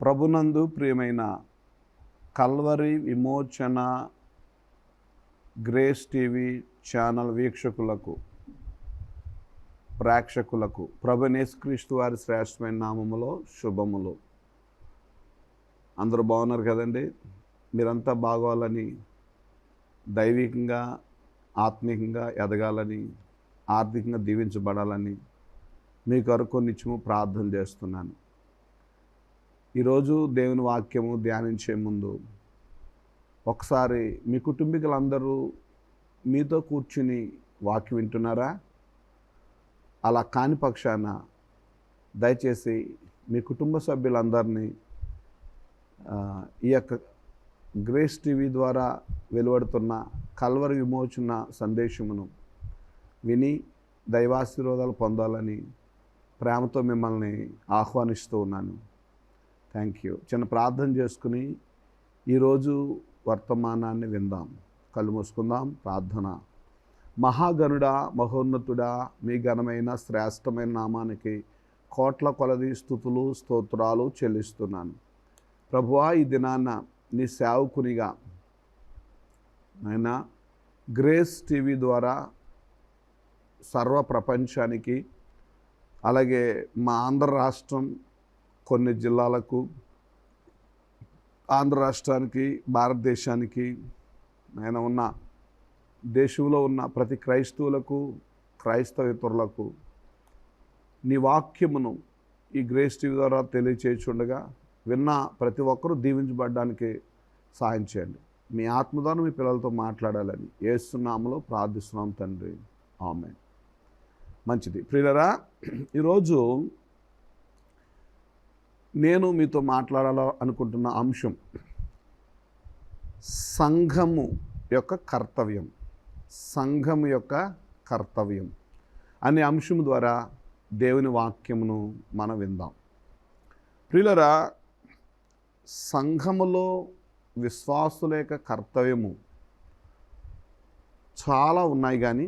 ప్రభునందు ప్రియమైన కల్వరి విమోచన గ్రేస్ టీవీ ఛానల్ వీక్షకులకు ప్రేక్షకులకు ప్రభునేసుక్రీస్తు వారి శ్రేష్టమైన నామములో శుభములు. అందరూ బాగున్నారు కదండి? మీరంతా బాగోవాలని దైవికంగా ఆత్మీయంగా ఎదగాలని ఆర్థికంగా దీవించబడాలని మీ కొరకు నిత్యము ప్రార్థన చేస్తున్నాను. ఈరోజు దేవుని వాక్యము ధ్యానించే ముందు ఒకసారి మీ కుటుంబీకులందరూ మీతో కూర్చుని వాక్యం వింటున్నారా? అలా కాని పక్షాన దయచేసి మీ కుటుంబ సభ్యులందరినీ ఈ యొక్క గ్రేస్ టీవీ ద్వారా వెలువడుతున్న కల్వరి విమోచన సందేశమును విని దైవాశీర్వాదాలు పొందాలని ప్రేమతో మిమ్మల్ని ఆహ్వానిస్తూ ఉన్నాను. థ్యాంక్ యూ చిన్న ప్రార్థన చేసుకుని ఈరోజు వర్తమానాన్ని విందాం. కళ్ళు మూసుకుందాం. ప్రార్థన. మహాగనుడా మహోన్నతుడా మీ ఘనమైన శ్రేష్టమైన నామానికి కోట్ల కొలది స్థుతులు స్తోత్రాలు చెల్లిస్తున్నాను. ప్రభువా ఈ దినాన్న నీ సేవకునిగా ఆయన గ్రేస్ టీవీ ద్వారా సర్వ ప్రపంచానికి అలాగే మా ఆంధ్ర రాష్ట్రం కొన్ని జిల్లాలకు ఆంధ్ర రాష్ట్రానికి భారతదేశానికి ఆయన ఉన్న దేశంలో ఉన్న ప్రతి క్రైస్తవులకు క్రైస్తవేతరులకు నీ వాక్యమును ఈ గ్రేస్ టీవీ ద్వారా తెలియచేయచుండగా విన్న ప్రతి ఒక్కరూ దీవించబడడానికి సాయం చేయండి. మీ ఆత్మదానం మీ పిల్లలతో మాట్లాడాలని ఏస్తున్నాములో ప్రార్థిస్తున్నాం తండ్రి. ఆమె మంచిది. ప్రియులరా ఈరోజు నేను మీతో మాట్లాడాలో అనుకుంటున్న అంశం సంఘము యొక్క కర్తవ్యం. సంఘము యొక్క కర్తవ్యం అనే అంశం ద్వారా దేవుని వాక్యమును మనం విందాం. ప్రియులరా సంఘములో విశ్వాసుల యొక్క కర్తవ్యము చాలా ఉన్నాయి కానీ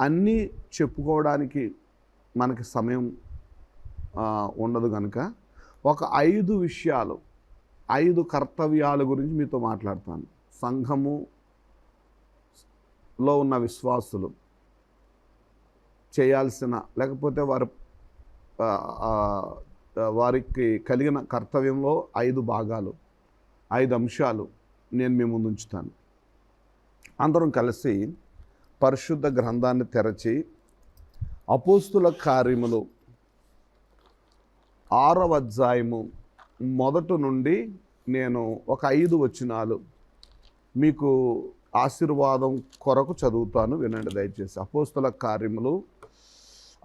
అన్నీ చెప్పుకోవడానికి మనకి సమయం ఉండదు కనుక ఒక ఐదు విషయాలు ఐదు కర్తవ్యాల గురించి మీతో మాట్లాడతాను. సంఘములో ఉన్న విశ్వాసులు చేయాల్సిన లేకపోతే వారు వారికి కలిగిన కర్తవ్యంలో ఐదు భాగాలు ఐదు అంశాలు నేను మీ ముందు ఉంచుతాను. అందరం కలిసి పరిశుద్ధ గ్రంథాన్ని తెరచి అపోస్తుల కార్యములు ఆరవ అధ్యాయము మొదటి నుండి నేను ఒక ఐదు వచనాలు మీకు ఆశీర్వాదం కొరకు చదువుతాను వినండి దయచేసి. అపోస్తుల కార్యములు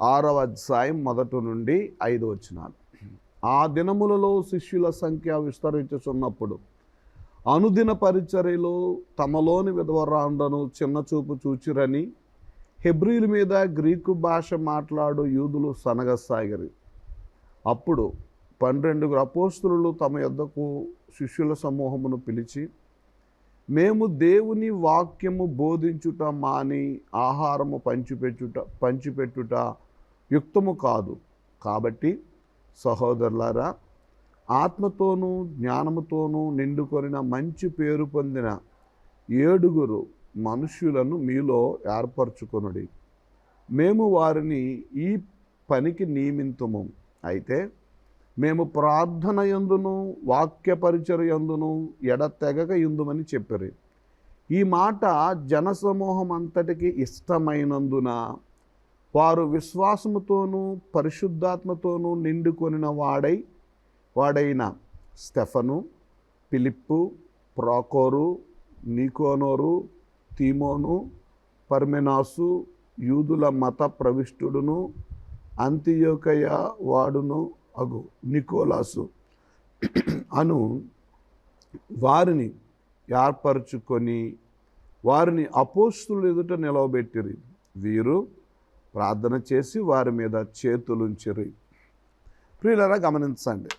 ఆరవ అధ్యాయం మొదటి నుండి ఐదు వచనాలు. ఆ దినములలో శిష్యుల సంఖ్య విస్తరించుచున్నప్పుడు అనుదిన పరిచర్యలో తమలోని విధవరాండను చిన్నచూపు చూచిరని హెబ్రిల మీద గ్రీకు భాష మాట్లాడు యూదులు సనగసాగిరి. అప్పుడు పన్నెండుగురు అపోస్తులు తమ యొద్దకు శిష్యుల సమూహమును పిలిచి మేము దేవుని వాక్యము బోధించుట మాని ఆహారము పంచిపెట్టుట పంచిపెట్టుట యుక్తము కాదు. కాబట్టి సహోదరులారా ఆత్మతోనూ జ్ఞానముతోనూ నిండుకొనిన మంచి పేరు పొందిన ఏడుగురు మనుష్యులను మీలో ఏర్పరచుకొనుడి. మేము వారిని ఈ పనికి నియమింతుము. అయితే మేము ప్రార్థన యందును వాక్య పరిచర్యందును ఎడతెగక ఎందుమని చెప్పారు. ఈ మాట జనసమూహం అంతటికి ఇష్టమైనందున వారు విశ్వాసముతోనూ పరిశుద్ధాత్మతోనూ నిండుకొనిన వాడై వాడైన స్టెఫను పిలిప్పు ప్రాకోరు నీకోనోరు తీమోను పర్మెనాసు యూదుల మత ప్రవిష్టుడును అంత్యోకయ వాడును అగు నికోలాసు. అను వారిని ఏర్పరచుకొని వారిని అపోస్తులు ఎదుట నిలవబెట్టిరి. వీరు ప్రార్థన చేసి వారి మీద చేతులుంచిరి. ప్రియులరా గమనించండి.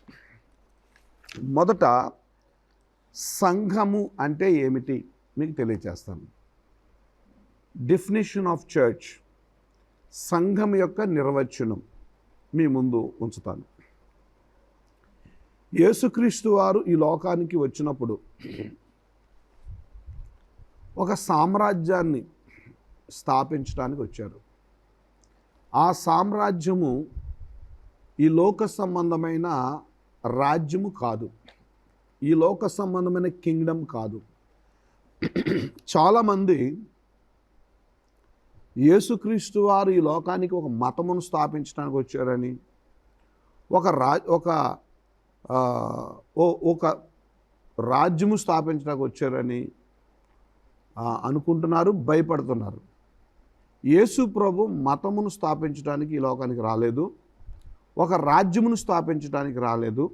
మొదట సంఘము అంటే ఏమిటి? మీకు తెలియచేస్తాను. డెఫినేషన్ ఆఫ్ చర్చ్ సంఘం యొక్క నిర్వచనం మీ ముందు ఉంచుతాను. యేసుక్రీస్తు వారు ఈ లోకానికి వచ్చినప్పుడు ఒక సామ్రాజ్యాన్ని స్థాపించడానికి వచ్చారు. ఆ సామ్రాజ్యము ఈ లోక సంబంధమైన రాజ్యము కాదు. ఈ లోక సంబంధమైన కింగ్డమ్ కాదు. చాలామంది యేసుక్రీస్తు వారు ఈ లోకానికి ఒక మతమును స్థాపించడానికి వచ్చారని ఒక రా ఒక ఒక రాజ్యము స్థాపించడానికి వచ్చారని అనుకుంటున్నారు భయపడుతున్నారు. యేసు ప్రభు మతమును స్థాపించడానికి ఈ లోకానికి రాలేదు ఒక రాజ్యమును స్థాపించడానికి రాలేదు.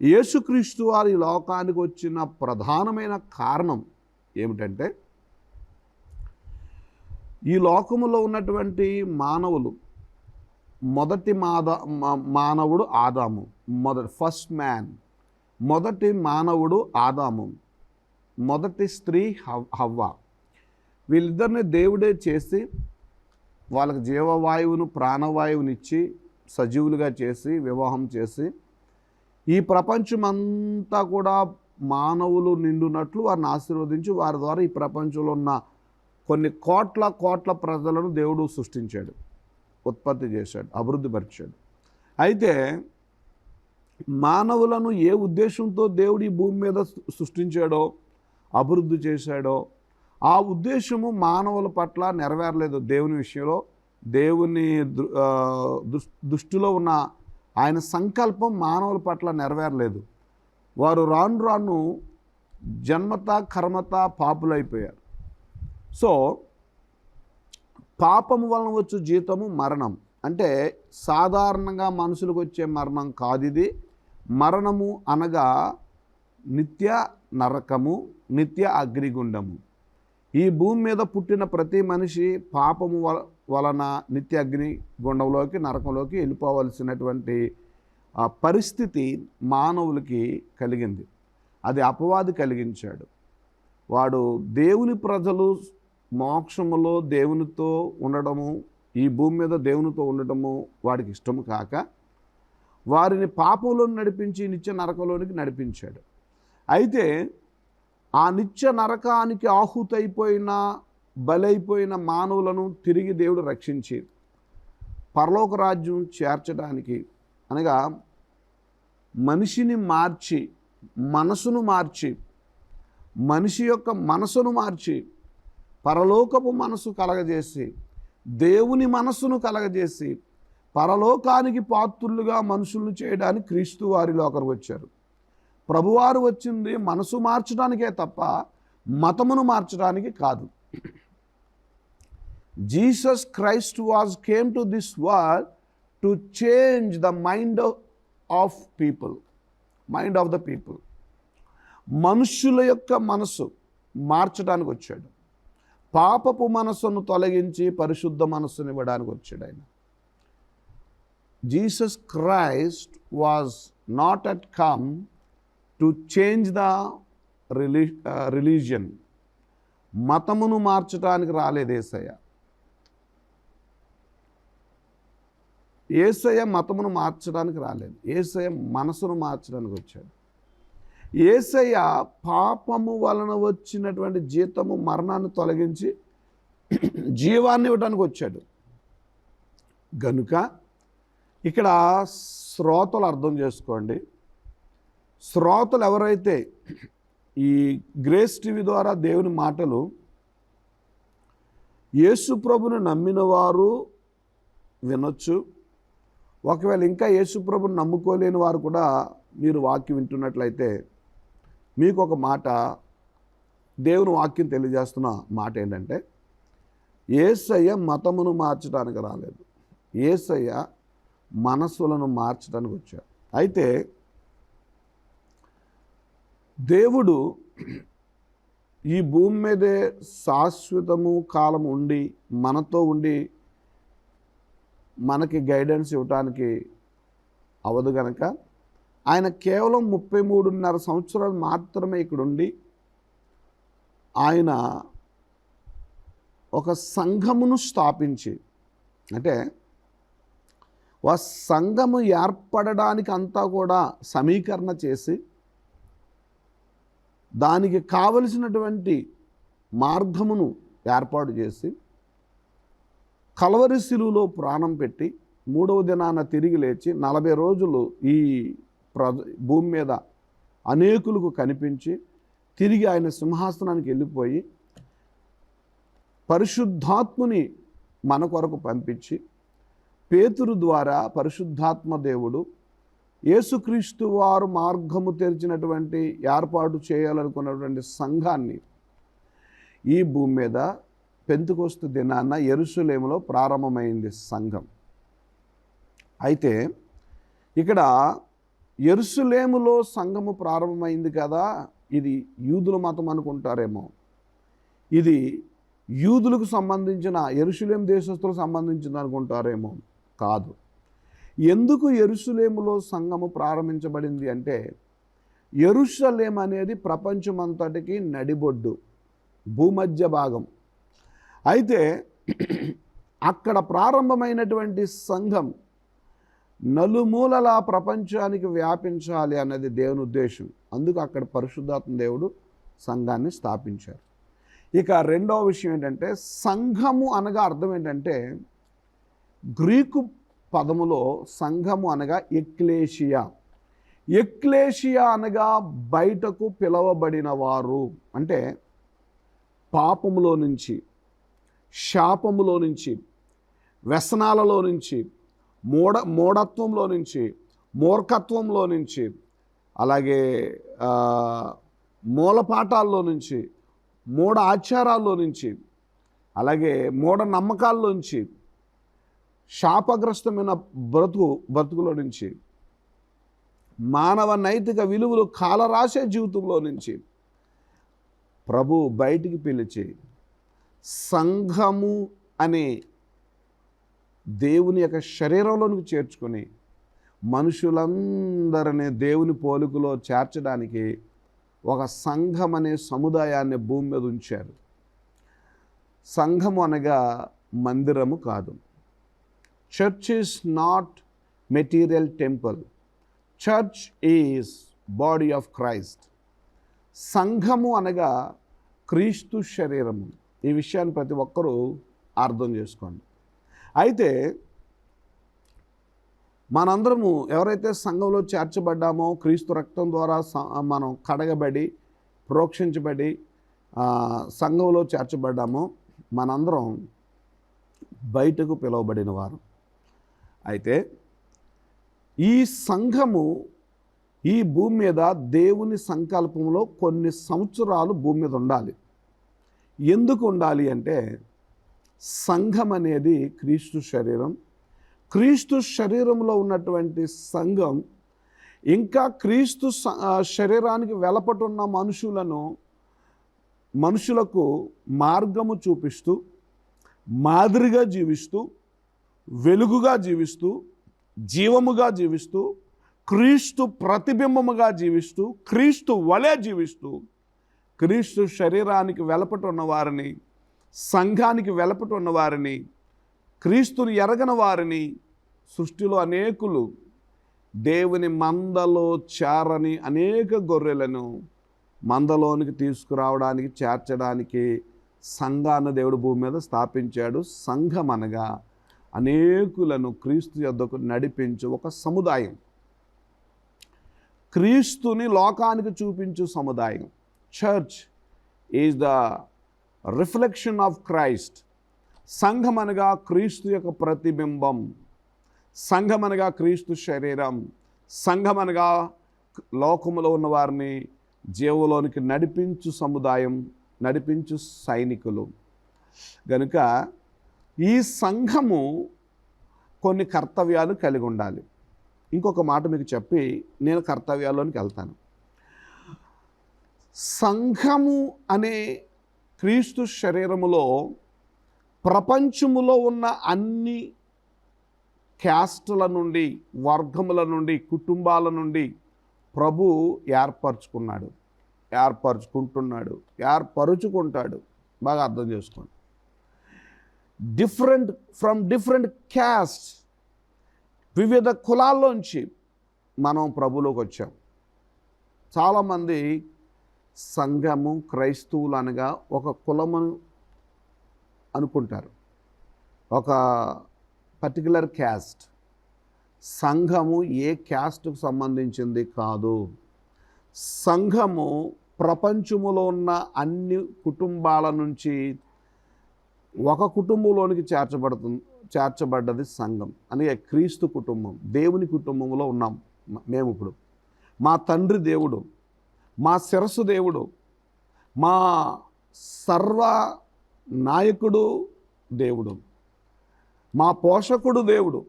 యేసుక్రీస్తు వారు ఈ లోకానికి వచ్చిన ప్రధానమైన కారణం ఏమిటంటే ఈ లోకములో ఉన్నటువంటి మానవులు మొదటి మాద మానవుడు ఆదాము. మొదటి ఫస్ట్ మ్యాన్ మొదటి మానవుడు ఆదాము. మొదటి స్త్రీ హవ్ హవ్వ. వీళ్ళిద్దరిని దేవుడే చేసి వాళ్ళకి జీవవాయువును ప్రాణవాయువునిచ్చి సజీవులుగా చేసి వివాహం చేసి ఈ ప్రపంచమంతా కూడా మానవులు నిండునట్లు వారిని ఆశీర్వదించి వారి ద్వారా ఈ ప్రపంచంలో ఉన్న కొన్ని కోట్ల కోట్ల ప్రజలను దేవుడు సృష్టించాడు. ఉత్పత్తి చేశాడు అభివృద్ధి పరిచాడు. అయితే మానవులను ఏ ఉద్దేశంతో దేవుడు ఈ భూమి మీద సృష్టించాడో అభివృద్ధి చేశాడో ఆ ఉద్దేశము మానవుల పట్ల నెరవేరలేదు. దేవుని విషయంలో దేవుని దృ- దృష్టిలో ఉన్న ఆయన సంకల్పం మానవుల పట్ల నెరవేరలేదు. వారు రాను రాను జన్మత కర్మత పాపులైపోయారు. సో పాపము వలన వచ్చు జీతము మరణం. అంటే సాధారణంగా మనుషులకు వచ్చే మరణం కాదు ఇది మరణము అనగా నిత్య నరకము నిత్య అగ్నిగుండము. ఈ భూమి మీద పుట్టిన ప్రతి మనిషి పాపము వల వలన నిత్య అగ్ని గుండంలోకి నరకంలోకి వెళ్ళిపోవలసినటువంటి పరిస్థితి మానవులకి కలిగింది. అది అపవాది కలిగించాడు. వాడు దేవుని ప్రజలు మోక్షములో దేవునితో ఉండడము ఈ భూమి మీద దేవునితో ఉండటము వాడికి ఇష్టము కాక వారిని పాపంలో నడిపించి నిత్య నరకంలోనికి నడిపించాడు. అయితే ఆ నిత్య నరకానికి ఆహుతైపోయిన బలైపోయిన మానవులను తిరిగి దేవుడు రక్షించి పరలోక రాజ్యం చేర్చడానికి అనగా మనిషిని మార్చి మనసును మార్చి మనిషి యొక్క మనసును మార్చి పరలోకపు మనసు కలగజేసి దేవుని మనస్సును కలగజేసి పరలోకానికి పాత్రులుగా మనుషులను చేయడానికి క్రీస్తు వారిలో ఒకరు వచ్చారు. ప్రభువారు వచ్చింది మనసు మార్చడానికే తప్ప మతమును మార్చడానికి కాదు. Jesus Christ was came to this world to change the mind of people mind of the people. మనుష్యుల యొక్క మనసు మార్చడానికి వచ్చాడు. పాపపు మనస్సును తొలగించి పరిశుద్ధ మనస్సును ఇవ్వడానికి వచ్చాడు ఆయన. Jesus Christ was not at come to change the reli religion మతమును మార్చడానికి రాలేదు ఏసయ్య. ఏసయ్య మతమును మార్చడానికి రాలేదు. ఏసయ్య మనసును మార్చడానికి వచ్చాడు. ఏసయ్య పాపము వలన వచ్చినటువంటి జీతము మరణాన్ని తొలగించి జీవాన్ని ఇవ్వడానికి వచ్చాడు. గనుక ఇక్కడ శ్రోతలు అర్థం చేసుకోండి. శ్రోతలు ఎవరైతే ఈ గ్రేస్ టీవీ ద్వారా దేవుని మాటలు యేసుప్రభుని నమ్మిన వారు వినొచ్చు. ఒకవేళ ఇంకా యేసు ప్రభుని నమ్ముకోలేని వారు కూడా మీరు వాక్యం వింటున్నట్లయితే మీకు ఒక మాట దేవుని వాక్యం తెలియజేస్తున్న మాట ఏంటంటే ఏసయ్య మతమును మార్చడానికి రాలేదు. ఏసయ్య మనస్సులను మార్చడానికి వచ్చాడు. అయితే దేవుడు ఈ భూమి మీదే శాశ్వతము కాలం ఉండి మనతో ఉండి మనకి గైడెన్స్ ఇవ్వటానికి అవదు గనక ఆయన కేవలం ముప్పై మూడున్నర సంవత్సరాలు మాత్రమే ఇక్కడుండి ఆయన ఒక సంఘమును స్థాపించి అంటే ఆ సంఘము ఏర్పడడానికి అంతా కూడా సమీకరణ చేసి దానికి కావలసినటువంటి మార్గమును ఏర్పాటు చేసి కలవరి శిలువులో ప్రాణం పెట్టి మూడవ దినాన తిరిగి లేచి నలభై రోజులు ఈ ప్ర భూమి మీద అనేకులకు కనిపించి తిరిగి ఆయన సింహాసనానికి వెళ్ళిపోయి పరిశుద్ధాత్ముని మన కొరకు పంపించి పేతురు ద్వారా పరిశుద్ధాత్మ దేవుడు యేసుక్రీస్తు వారు మార్గము తెరిచినటువంటి ఏర్పాటు చేయాలనుకున్నటువంటి సంఘాన్ని ఈ భూమి మీద పెంతుకొస్తు దినాన్న ఎరుసలేములో ప్రారంభమైంది సంఘం. అయితే ఇక్కడ ఎరుసలేములో సంఘము ప్రారంభమైంది కదా ఇది యూదుల మతం అనుకుంటారేమో. ఇది యూదులకు సంబంధించిన ఎరుసలేం దేశస్తులకు సంబంధించింది అనుకుంటారేమో. కాదు. ఎందుకు ఎరుసలేములో సంఘము ప్రారంభించబడింది అంటే ఎరుసలేం అనేది ప్రపంచమంతటికి నడిబొడ్డు భూమధ్య భాగం. అయితే అక్కడ ప్రారంభమైనటువంటి సంఘం నలుమూలల ప్రపంచానికి వ్యాపించాలి అన్నది దేవుని ఉద్దేశం. అందుకు అక్కడ పరిశుద్ధాత్మ దేవుడు సంఘాన్ని స్థాపించారు. ఇక రెండవ విషయం ఏంటంటే సంఘము అనగా అర్థం ఏంటంటే గ్రీకు పదములో సంఘము అనగా ఎక్లేషియా. ఎక్లేషియా అనగా బయటకు పిలవబడిన వారు. అంటే పాపములో నుంచి శాపములో నుంచి వ్యసనాలలో నుంచి మూఢ మూఢత్వంలో నుంచి మూర్ఖత్వంలో నుంచి అలాగే మూలపాఠాల్లో నుంచి మూఢ ఆచారాల్లో నుంచి అలాగే మూఢ నమ్మకాల్లోంచి శాపగ్రస్తమైన బ్రతుకు బ్రతుకులో నుంచి మానవ నైతిక విలువలు కాలరాసే జీవితంలో నుంచి ప్రభు బయటికి పిలిచి సంఘము అనే దేవుని యొక్క శరీరంలోనికి చేర్చుకొని మనుషులందరినీ దేవుని పోలికలో చేర్చడానికి ఒక సంఘం అనే సముదాయాన్ని భూమి మీద ఉంచారు. సంఘము అనగా మందిరము కాదు. Church is not material temple church is body of Christ సంఘము అనగా క్రీస్తు శరీరము. ఈ విషయాన్ని ప్రతి ఒక్కరూ అర్థం చేసుకోండి. అయితే మనందరము ఎవరైతే సంఘంలో చేర్చబడ్డామో క్రీస్తు రక్తం ద్వారా మనం కడగబడి ప్రోక్షించబడి సంఘంలో చేర్చబడ్డామో మనందరం బయటకు పిలువబడిన వారు. అయితే ఈ సంఘము ఈ భూమి మీద దేవుని సంకల్పంలో కొన్ని సంవత్సరాలు భూమి మీద ఉండాలి. ఎందుకు ఉండాలి అంటే సంఘం అనేది క్రీస్తు శరీరం. క్రీస్తు శరీరంలో ఉన్నటువంటి సంఘం ఇంకా క్రీస్తు శరీరానికి వెలపటున్న మనుషులను మనుషులకు మార్గము చూపిస్తూ మాదిరిగా జీవిస్తూ వెలుగుగా జీవిస్తూ జీవముగా జీవిస్తూ క్రీస్తు ప్రతిబింబముగా జీవిస్తూ క్రీస్తు వలె జీవిస్తూ క్రీస్తు శరీరానికి వెలపటున్న వారిని సంఘానికి వెలపట ఉన్నవారిని క్రీస్తుని ఎరగని వారిని సృష్టిలో అనేకులు దేవుని మందలో చేరని అనేక గొర్రెలను మందలోనికి తీసుకురావడానికి చేర్చడానికి సంఘాన్ని దేవుడు భూమి మీద స్థాపించాడు. సంఘం అనగా అనేకులను క్రీస్తు యొద్దకు నడిపించు ఒక సముదాయం. క్రీస్తుని లోకానికి చూపించు సముదాయం. Church is the reflection of Christ. సంఘం అనగా క్రీస్తు యొక్క ప్రతిబింబం. సంఘం అనగా క్రీస్తు శరీరం. సంఘం అనగా లోకములో ఉన్న వారిని జీవులోనికి నడిపించు సముదాయం నడిపించు సైనికులు. గనుక ఈ సంఘము కొన్ని కర్తవ్యాలు కలిగి ఉండాలి. ఇంకొక మాట మీకు చెప్పి నేను కర్తవ్యాల్లోనికి వెళ్తాను. సంఘము అనే క్రీస్తు శరీరములో ప్రపంచములో ఉన్న అన్ని క్యాస్టుల నుండి వర్గముల నుండి కుటుంబాల నుండి ప్రభు ఏర్పరచుకున్నాడు. ఏర్పరచుకుంటున్నాడు. ఏర్పరుచుకుంటాడు. బాగా అర్థం చేసుకోండి. డిఫరెంట్ ఫ్రమ్ డిఫరెంట్ క్యాస్ట్ వివిధ కులాల్లోంచి మనం ప్రభులోకి వచ్చాం. చాలామంది సంఘము క్రైస్తవులు అనగా ఒక కులమును అనుకుంటారు. ఒక పర్టికులర్ క్యాస్ట్ సంఘము ఏ క్యాస్ట్కు సంబంధించింది కాదు. సంఘము ప్రపంచములో ఉన్న అన్ని కుటుంబాల నుంచి ఒక కుటుంబంలోనికి చేర్చబడుతుంది చేర్చబడ్డది సంఘం. అనగా క్రీస్తు కుటుంబం. దేవుని కుటుంబంలో ఉన్నాం మేము ఇప్పుడు. మా తండ్రి దేవుడు. మా శిరస్సు దేవుడు మా సర్వ నాయకుడు దేవుడు మా పోషకుడు దేవుడు.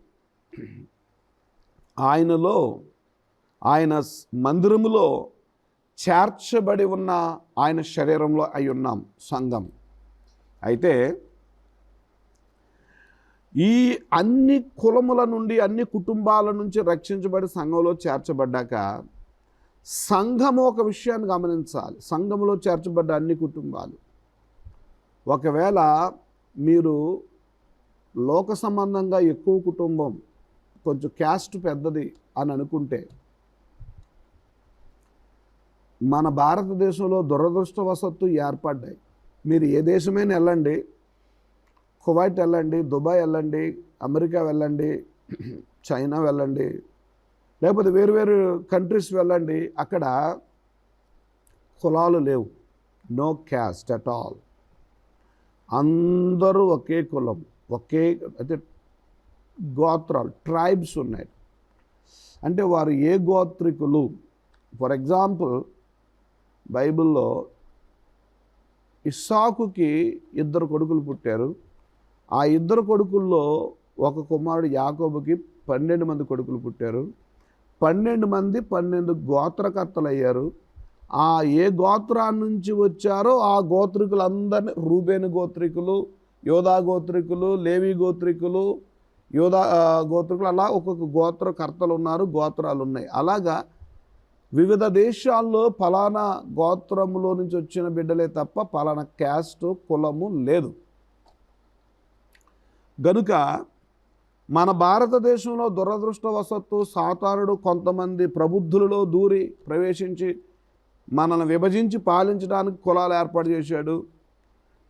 ఆయనలో ఆయన మందిరములో చేర్చబడి ఉన్న ఆయన శరీరంలో అయి ఉన్నాం సంఘం. అయితే ఈ అన్ని కులముల నుండి అన్ని కుటుంబాల నుంచి రక్షించబడి సంఘంలో చేర్చబడ్డాక సంఘము ఒక విషయాన్ని గమనించాలి. సంఘములో చేర్చబడ్డ అన్ని కుటుంబాలు. ఒకవేళ మీరు లోక సంబంధంగా ఎక్కువ కుటుంబం కొంచెం క్యాస్ట్ పెద్దది అని అనుకుంటే మన భారతదేశంలో దురదృష్టవశత్తు ఏర్పడ్డాయి. మీరు ఏ దేశమైనా వెళ్ళండి కువైట్ వెళ్ళండి దుబాయ్ వెళ్ళండి అమెరికా వెళ్ళండి చైనా వెళ్ళండి లేకపోతే వేరు వేరు కంట్రీస్ వెళ్ళండి అక్కడ కులాలు లేవు. నో క్యాస్ట్ అట్ ఆల్ అందరూ ఒకే కులం ఒకే అయితే గోత్రాలు ట్రైబ్స్ ఉన్నాయి. అంటే వారు ఏ గోత్రికులు? ఫర్ ఎగ్జాంపుల్ బైబిల్లో ఇస్సాకుకి ఇద్దరు కొడుకులు పుట్టారు. ఆ ఇద్దరు కొడుకుల్లో ఒక కుమారుడు యాకోబుకి పన్నెండు మంది కొడుకులు పుట్టారు. పన్నెండు మంది పన్నెండు గోత్రకర్తలు అయ్యారు ఆ ఏ గోత్రాన్ని నుంచి వచ్చారో ఆ గోత్రికులందరినీ రూబేను గోత్రికులు యోధా గోత్రికులు లేవి గోత్రికులు యోధా గోత్రికులు అలా ఒక్కొక్క గోత్రకర్తలు ఉన్నారు గోత్రాలు ఉన్నాయి అలాగా వివిధ దేశాల్లో ఫలానా గోత్రములో నుంచి వచ్చిన బిడ్డలే తప్ప ఫలానా క్యాస్ట్ కులము లేదు. గనుక మన భారతదేశంలో దురదృష్టవశత్తు సాతానుడు కొంతమంది ప్రబుద్ధులలో దూరి ప్రవేశించి మనల్ని విభజించి పాలించడానికి కులాలు ఏర్పాటు చేశాడు.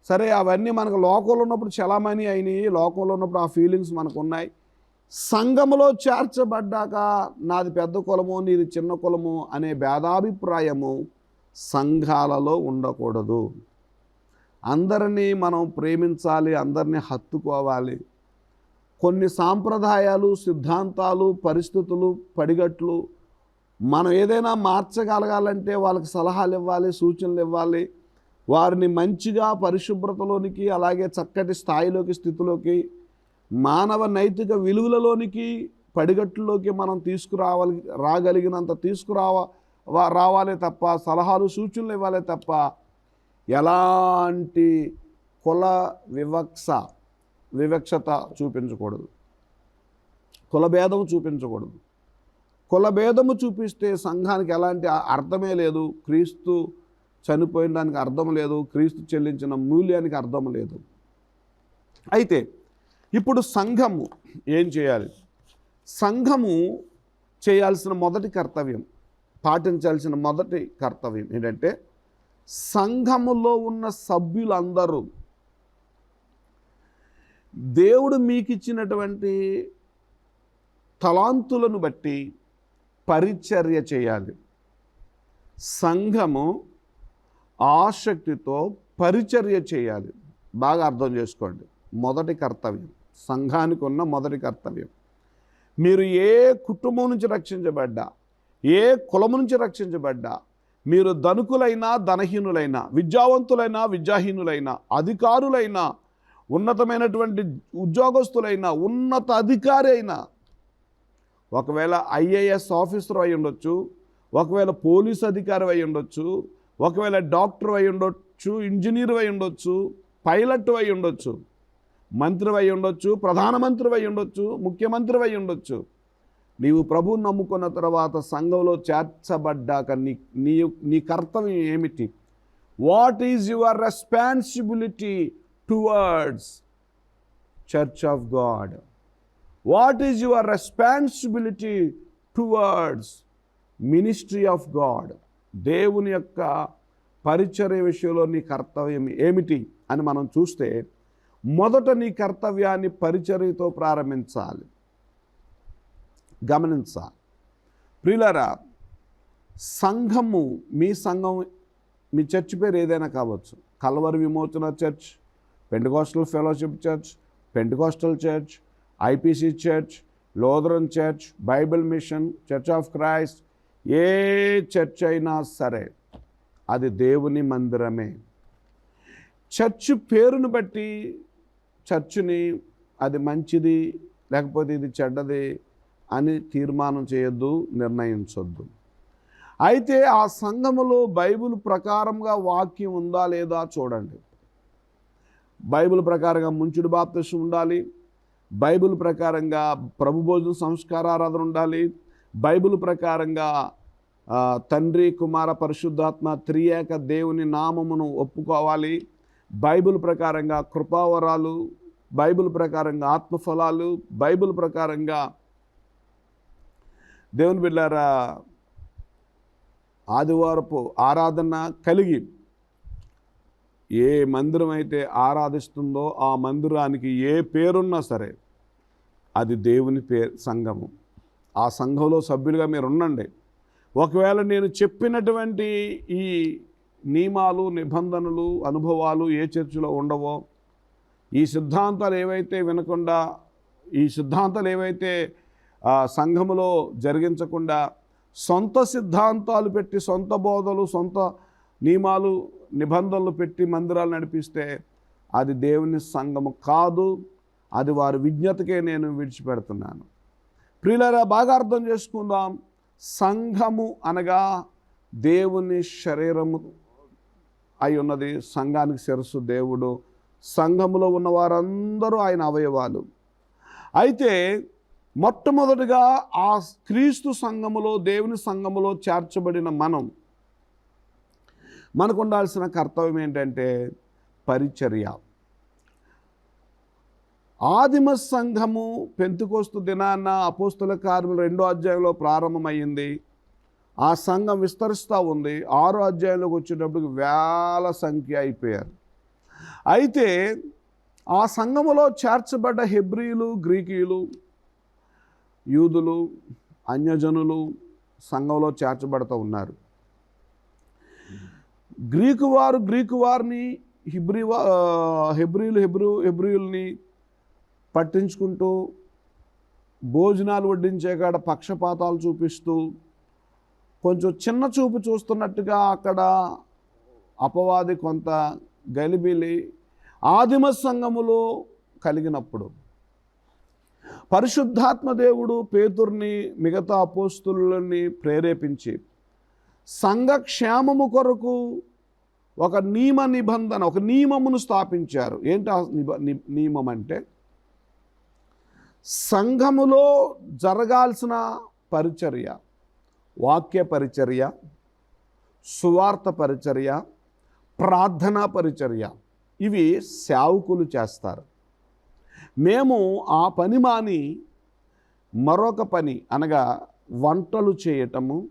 సరే అవన్నీ మనకు లోకంలో ఉన్నప్పుడు చలామణి అయినాయి. లోకంలో ఉన్నప్పుడు ఆ ఫీలింగ్స్ మనకు ఉన్నాయి సంఘములో చేర్చబడ్డాక నాది పెద్ద కులము నీది చిన్న కులము అనే భేదాభిప్రాయము సంఘాలలో ఉండకూడదు. అందరినీ మనం ప్రేమించాలి అందరినీ హత్తుకోవాలి. కొన్ని సాంప్రదాయాలు సిద్ధాంతాలు పరిస్థితులు పడిగట్లు మనం ఏదైనా మార్చగలగాలంటే వాళ్ళకి సలహాలు ఇవ్వాలి సూచనలు ఇవ్వాలి. వారిని మంచిగా పరిశుభ్రతలోనికి అలాగే చక్కటి స్థాయిలోకి స్థితిలోకి మానవ నైతిక విలువలలోనికి పడిగట్టులోకి మనం తీసుకురావాలి రాగలిగినంత తీసుకురావ రావాలే రావాలి తప్ప సలహాలు సూచనలు ఇవ్వాలి తప్ప ఎలాంటి కుల వివక్ష వివక్షత చూపించకూడదు. కులభేదము చూపించకూడదు. కులభేదము చూపిస్తే సంఘానికి ఎలాంటి అర్థమే లేదు. క్రీస్తు చనిపోయిన దానికి అర్థం లేదు. క్రీస్తు చెల్లించిన మూల్యానికి అర్థం లేదు. అయితే ఇప్పుడు సంఘము ఏం చేయాలి? సంఘము చేయాల్సిన మొదటి కర్తవ్యం పాటించాల్సిన మొదటి కర్తవ్యం ఏంటంటే సంఘములో ఉన్న సభ్యులందరూ దేవుడు మీకు ఇచ్చినటువంటి తలాంతులను బట్టి పరిచర్య చేయాలి. సంఘము ఆసక్తితో పరిచర్య చేయాలి. బాగా అర్థం చేసుకోండి. మొదటి కర్తవ్యం. సంఘానికి ఉన్న మొదటి కర్తవ్యం. మీరు ఏ కుటుంబం నుంచి రక్షించబడ్డా ఏ కులము నుంచి రక్షించబడ్డా మీరు ధనుకులైనా ధనహీనులైనా విద్యావంతులైనా విద్యాహీనులైనా అధికారులైనా ఉన్నతమైనటువంటి ఉద్యోగస్తులైనా ఉన్నత అధికారి అయినా ఒకవేళ ఐఏఎస్ ఆఫీసర్ అయి ఉండొచ్చు ఒకవేళ పోలీస్ అధికారి అయి ఉండొచ్చు ఒకవేళ డాక్టర్ అయి ఉండొచ్చు ఇంజనీర్ అయి ఉండొచ్చు పైలట్ అయి ఉండొచ్చు మంత్రి అయి ఉండొచ్చు ప్రధానమంత్రి అయి ఉండొచ్చు ముఖ్యమంత్రి అయి ఉండొచ్చు నీవు ప్రభువుని నమ్ముకున్న తర్వాత సంఘంలో చేర్చబడ్డాక నీ నీ నీ కర్తవ్యం ఏమిటి? What is your responsibility towards church of God what is your responsibility towards ministry of God దేవుని యొక్క పరిచర్య విషయంలో నీ కర్తవ్యం ఏమిటి అని మనం చూస్తే మొదట నీ కర్తవ్యాన్ని పరిచర్యతో ప్రారంభించాలి. గమనించాలి. ప్రిలరా సంఘము మీ సంఘం మీ చర్చ్ పేరు ఏదైనా కావచ్చు. కల్వరి విమోచన church Pentecostal fellowship church Pentecostal church IPC church Lutheran church Bible mission church of Christ A church అయినా సరే అది దేవుని మందిరమే. చర్చ్ పేరును బట్టి చర్చిని అది మంచిది లేకపోతే ఇది చెడ్డది అని తీర్మానం చేయొద్దు నిర్ణయించొద్దు. అయితే ఆ సంఘములో బైబిల్ ప్రకారంగా వాక్యం ఉందా లేదా చూడండి. బైబిల్ ప్రకారంగా ముంచుడు బాప్తిష్టం ఉండాలి. బైబిల్ ప్రకారంగా ప్రభు భోజన సంస్కారారాధన ఉండాలి. బైబిల్ ప్రకారంగా తండ్రి కుమార పరిశుద్ధాత్మ త్రియేక దేవుని నామమును ఒప్పుకోవాలి. బైబిల్ ప్రకారంగా కృపావరాలు బైబిల్ ప్రకారంగా ఆత్మఫలాలు బైబిల్ ప్రకారంగా దేవుని బిడ్డారా ఆదివారపు ఆరాధన కలిగి ఏ మందిరం అయితే ఆరాధిస్తుందో ఆ మందిరానికి ఏ పేరున్నా సరే అది దేవుని పేరు సంఘము. ఆ సంఘంలో సభ్యులుగా మీరు ఉండండి ఒకవేళ నేను చెప్పినటువంటి ఈ నియమాలు నిబంధనలు అనుభవాలు ఏ చర్చిలో ఉండవో ఈ సిద్ధాంతాలు ఏవైతే వినకుండా ఈ సిద్ధాంతాలు ఏవైతే సంఘములో జరిగించకుండా సొంత సిద్ధాంతాలు పెట్టి సొంత బోధలు సొంత నియమాలు నిబంధనలు పెట్టి మందిరాలు నడిపిస్తే అది దేవుని సంఘము కాదు. అది వారి విజ్ఞతకే నేను విడిచిపెడుతున్నాను. ప్రియులరా బాగా అర్థం చేసుకుందాం. సంఘము అనగా దేవుని శరీరము అయి ఉన్నది. సంఘానికి శిరస్సు దేవుడు. సంఘములో ఉన్న వారందరూ ఆయన అవయవాలు. అయితే మొట్టమొదటిగా ఆ క్రీస్తు సంఘములో దేవుని సంఘములో చేర్చబడిన మనం మనకు ఉండాల్సిన కర్తవ్యం ఏంటంటే పరిచర్య. ఆదిమ సంఘము పెంతుకోస్తు దినాన్న అపోస్తుల కార్మికులు రెండో అధ్యాయంలో ప్రారంభమైంది ఆ సంఘం విస్తరిస్తూ ఉంది. ఆరో అధ్యాయంలోకి వచ్చేటప్పటికి వేల సంఖ్య అయిపోయారు. అయితే ఆ సంఘములో చేర్చబడ్డ హెబ్రియులు గ్రీకీయులు యూదులు అన్యజనులు సంఘంలో చేర్చబడుతూ ఉన్నారు. గ్రీకు వారు గ్రీకు వారిని హిబ్రి హెబ్రియులు హెబ్రూ హెబ్రియుల్ని పట్టించుకుంటూ భోజనాలు వడ్డించే కాడ పక్షపాతాలు చూపిస్తూ కొంచెం చిన్న చూపు చూస్తున్నట్టుగా అక్కడ అపవాది కొంత గలిబిలి ఆదిమ సంఘములో కలిగినప్పుడు పరిశుద్ధాత్మ దేవుడు పేతుర్ని మిగతా అపోస్తులని ప్రేరేపించి సంఘ క్షేమము కొరకు ఒక నియమ నిబంధన ఒక నియమమును స్థాపించారు. ఏంటి ఆ నిబ ని- నియమం అంటే సంఘములో జరగాల్సిన పరిచర్య వాక్య పరిచర్య సువార్త పరిచర్య ప్రార్థనా పరిచర్య ఇవి సేవకులు చేస్తారు. మేము ఆ పని మాని మరొక పని అనగా వంటలు చేయటము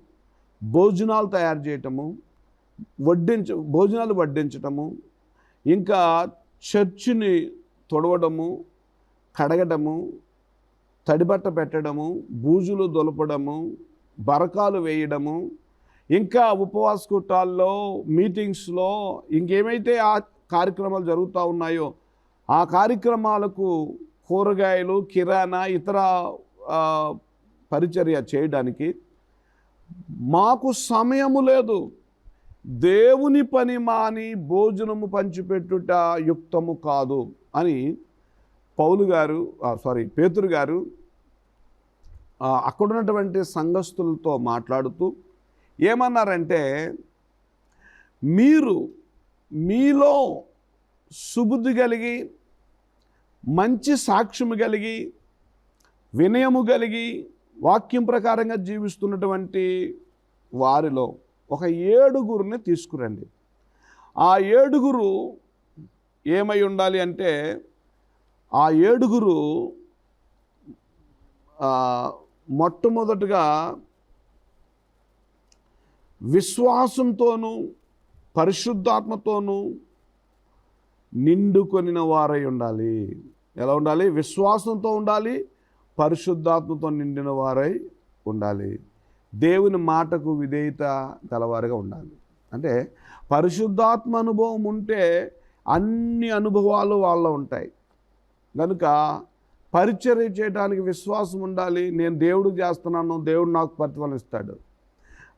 భోజనాలు తయారు చేయటము వడ్డించ భోజనాలు వడ్డించటము ఇంకా చర్చిని తొడవడము కడగడము తడిబట్ట పెట్టడము బూజులు దొలపడము బరకాలు వేయడము ఇంకా ఉపవాస కూటాల్లో మీటింగ్స్లో ఇంకేమైతే ఆ కార్యక్రమాలు జరుగుతూ ఉన్నాయో ఆ కార్యక్రమాలకు కూరగాయలు కిరాణా ఇతర పరిచర్య చేయడానికి మాకు సమయము లేదు. దేవుని పని మాని భోజనము పంచిపెట్టుట యుక్తము కాదు అని పౌలు గారు సారీ పేతురు గారు అక్కడున్నటువంటి సంఘస్థులతో మాట్లాడుతూ ఏమన్నారంటే మీరు మీలో సుబుద్ధి కలిగి మంచి సాక్ష్యము కలిగి వినయము కలిగి వాక్యం ప్రకారంగా జీవిస్తున్నటువంటి వారిలో ఒక ఏడుగురిని తీసుకురండి. ఆ ఏడుగురు ఏమై ఉండాలి అంటే ఆ ఏడుగురు మొట్టమొదటగా మొట్టమొదటిగా విశ్వాసంతోనూ పరిశుద్ధాత్మతోనూ నిండుకొనిన వారై ఉండాలి. ఎలా ఉండాలి? విశ్వాసంతో ఉండాలి పరిశుద్ధాత్మతో నిండిన వారై ఉండాలి. దేవుని మాటకు విధేయత గలవారిగా ఉండాలి. అంటే పరిశుద్ధాత్మ అనుభవం ఉంటే అన్ని అనుభవాలు వాళ్ళ ఉంటాయి. కనుక పరిచర్య చేయడానికి విశ్వాసం ఉండాలి. నేను దేవుడు చేస్తున్నాను దేవుడు నాకు ప్రతిఫలిస్తాడు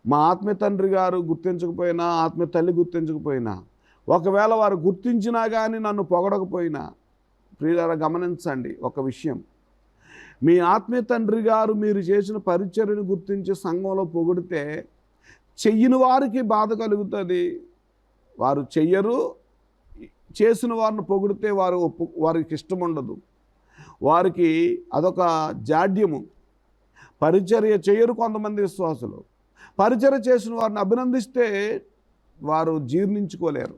మా ఆత్మీయ తండ్రి గారు గుర్తించకపోయినా ఆత్మీయ తల్లి గుర్తించకపోయినా ఒకవేళ వారు గుర్తించినా కానీ నన్ను పొగడకపోయినా ప్రియులారా గమనించండి ఒక విషయం. మీ ఆత్మీయ తండ్రి గారు మీరు చేసిన పరిచర్యను గుర్తించి సంఘంలో పొగిడితే చెయ్యని వారికి బాధ కలుగుతుంది. వారు చెయ్యరు చేసిన వారిని పొగిడితే వారు ఒప్పు వారికి ఇష్టం ఉండదు. వారికి అదొక జాడ్యము. పరిచర్య చేయరు కొంతమంది విశ్వాసులు. పరిచర్య చేసిన వారిని అభినందిస్తే వారు జీర్ణించుకోలేరు.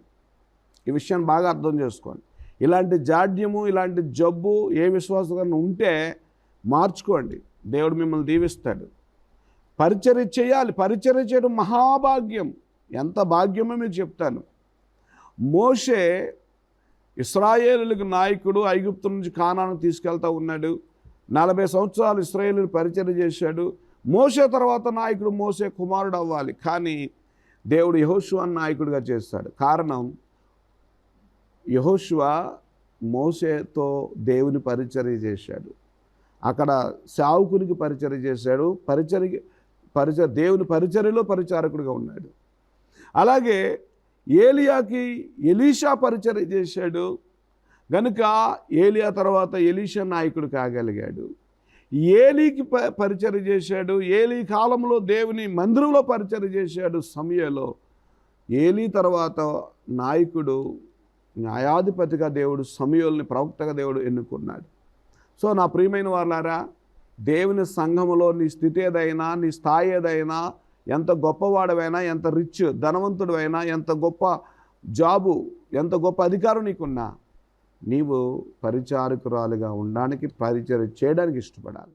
ఈ విషయాన్ని బాగా అర్థం చేసుకోండి. ఇలాంటి జాడ్యము ఇలాంటి జబ్బు ఏ విశ్వాసంగా ఉంటే మార్చుకోండి. దేవుడు మిమ్మల్ని దీవిస్తాడు. పరిచర్య చేయాలి. పరిచర్య చేయడం మహాభాగ్యం. ఎంత భాగ్యమో మీకు చెప్తాను. మోషే ఇస్రాయేలులకు నాయకుడు ఐగుప్తు నుంచి కానాను తీసుకెళ్తా ఉన్నాడు. నలభై సంవత్సరాలు ఇస్రాయేలు పరిచయం చేశాడు. మోసే తర్వాత నాయకుడు మోసే కుమారుడు అవ్వాలి. కానీ దేవుడు యహోశువా నాయకుడిగా చేస్తాడు. కారణం యహోశువా మోసేతో దేవుని పరిచర్య చేశాడు. అక్కడ సావుకునికి పరిచర్య చేశాడు. పరిచర్య పరిచ దేవుని పరిచర్యలో పరిచారకుడిగా ఉన్నాడు. అలాగే ఏలియాకి ఎలీషా పరిచర్య చేశాడు. గనుక ఏలియా తర్వాత ఎలీషా నాయకుడు కాగలిగాడు ఏలీకి ప పరిచర్య చేశాడు. ఏలీ కాలంలో దేవుని మందిరంలో పరిచర్య చేశాడు. సమయంలో ఏలీ తర్వాత నాయకుడు న్యాయాధిపతిగా దేవుడు సమయంని ప్రవక్తగా దేవుడు ఎన్నుకున్నాడు. సో నా ప్రియమైన వాళ్ళారా దేవుని సంఘములో నీ స్థితి ఏదైనా నీ స్థాయి ఏదైనా ఎంత గొప్పవాడవైనా ఎంత రిచ్ ధనవంతుడైనా ఎంత గొప్ప జాబు ఎంత గొప్ప అధికారం నీకున్నా నీవు పరిచారకురాలుగా ఉండడానికి పరిచయం చేయడానికి ఇష్టపడాలి.